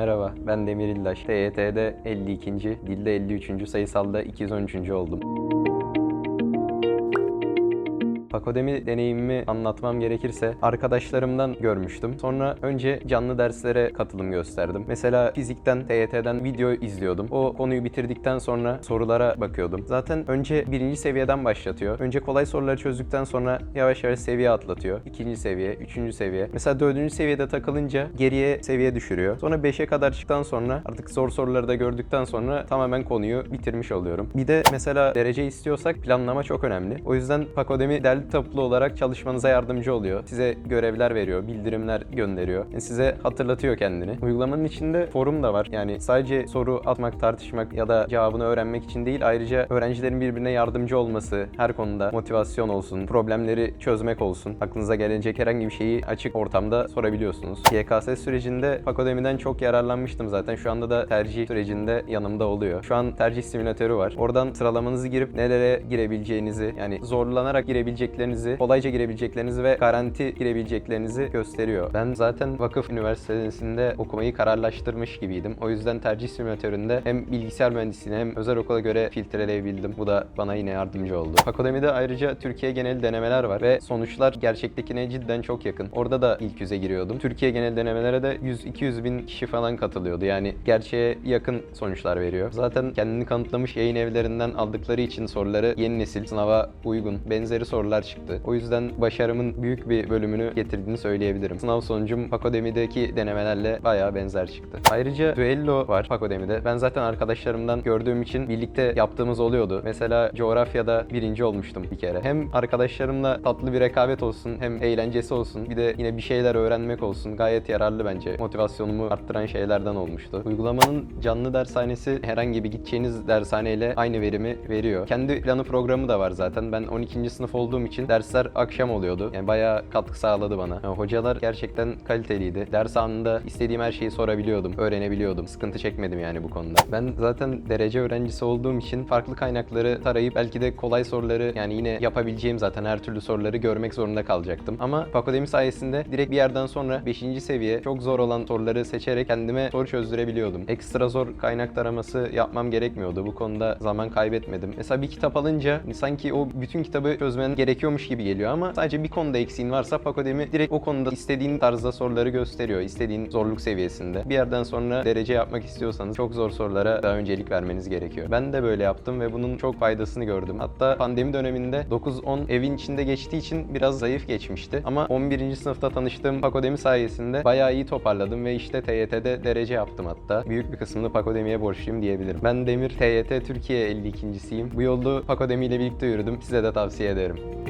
Merhaba, ben Demir İllaç. TYT'de 52. Dilde 53. Sayısalda 213. oldum. Pakodemi deneyimimi anlatmam gerekirse arkadaşlarımdan görmüştüm. Sonra önce canlı derslere katılım gösterdim. Mesela fizikten, TYT'den video izliyordum. O konuyu bitirdikten sonra sorulara bakıyordum. Zaten önce birinci seviyeden başlatıyor. Önce kolay soruları çözdükten sonra yavaş yavaş seviye atlatıyor. İkinci seviye, üçüncü seviye. Mesela dördüncü seviyede takılınca geriye seviye düşürüyor. Sonra beşe kadar çıktıktan sonra artık zor soruları da gördükten sonra tamamen konuyu bitirmiş oluyorum. Bir de mesela derece istiyorsak planlama çok önemli. O yüzden Pakodemi derli toplu olarak çalışmanıza yardımcı oluyor. Size görevler veriyor, bildirimler gönderiyor. Yani size hatırlatıyor kendini. Uygulamanın içinde forum da var. Yani sadece soru atmak, tartışmak ya da cevabını öğrenmek için değil ayrıca öğrencilerin birbirine yardımcı olması, her konuda motivasyon olsun, problemleri çözmek olsun, aklınıza gelecek herhangi bir şeyi açık ortamda sorabiliyorsunuz. YKS sürecinde Pakodemi'den çok yararlanmıştım zaten. Şu anda da tercih sürecinde yanımda oluyor. Şu an tercih simülatörü var. Oradan sıralamanızı girip nelere girebileceğinizi, yani zorlanarak girebileceklerinizi, kolayca girebileceklerinizi ve garanti girebileceklerinizi gösteriyor. Ben zaten vakıf üniversitesinde okumayı kararlaştırmış gibiydim. O yüzden tercih simülatöründe hem bilgisayar mühendisliğine hem özel okula göre filtreleyebildim. Bu da bana yine yardımcı oldu. Akademide ayrıca Türkiye genel denemeler var ve sonuçlar gerçektekine cidden çok yakın. Orada da ilk yüze giriyordum. Türkiye genel denemelere de 100-200 bin kişi falan katılıyordu. Yani gerçeğe yakın sonuçlar veriyor. Zaten kendini kanıtlamış yayın evlerinden aldıkları için soruları yeni nesil sınava uygun benzeri sorular çıktı. O yüzden başarımın büyük bir bölümünü getirdiğini söyleyebilirim. Sınav sonucum Pakodemi'deki denemelerle bayağı benzer çıktı. Ayrıca düello var Pakodemi'de. Ben zaten arkadaşlarımdan gördüğüm için birlikte yaptığımız oluyordu. Mesela coğrafyada birinci olmuştum bir kere. Hem arkadaşlarımla tatlı bir rekabet olsun hem eğlencesi olsun. Bir de yine bir şeyler öğrenmek olsun. Gayet yararlı bence. Motivasyonumu arttıran şeylerden olmuştu. Uygulamanın canlı dershanesi herhangi bir gideceğiniz dershaneyle aynı verimi veriyor. Kendi planı programı da var zaten. Ben 12. sınıf olduğum için dersler akşam oluyordu. Yani bayağı katkı sağladı bana. Yani hocalar gerçekten kaliteliydi. Ders anında istediğim her şeyi sorabiliyordum, öğrenebiliyordum. Sıkıntı çekmedim yani bu konuda. Ben zaten derece öğrencisi olduğum için farklı kaynakları tarayıp belki de kolay soruları yani yine yapabileceğim zaten her türlü soruları görmek zorunda kalacaktım. Ama Pakodemi sayesinde direkt bir yerden sonra 5. seviye çok zor olan soruları seçerek kendime soru çözdürebiliyordum. Ekstra zor kaynak taraması yapmam gerekmiyordu. Bu konuda zaman kaybetmedim. Mesela bir kitap alınca sanki o bütün kitabı çözmen gerekiyormuş gibi geliyor ama sadece bir konuda eksiğin varsa Pakodemi direkt o konuda istediğin tarzda soruları gösteriyor. istediğin zorluk seviyesinde. Bir yerden sonra derece yapmak istiyorsanız çok zor sorulara daha öncelik vermeniz gerekiyor. Ben de böyle yaptım ve bunun çok faydasını gördüm. Hatta pandemi döneminde 9-10 evin içinde geçtiği için biraz zayıf geçmişti. Ama 11. sınıfta tanıştığım Pakodemi sayesinde bayağı iyi toparladım ve işte TYT'de derece yaptım hatta. Büyük bir kısmını Pakodemi'ye borçluyum diyebilirim. Ben Demir TYT Türkiye 52.siyim. Bu yolda Pakodemi ile birlikte yürüdüm. Size de tavsiye ederim.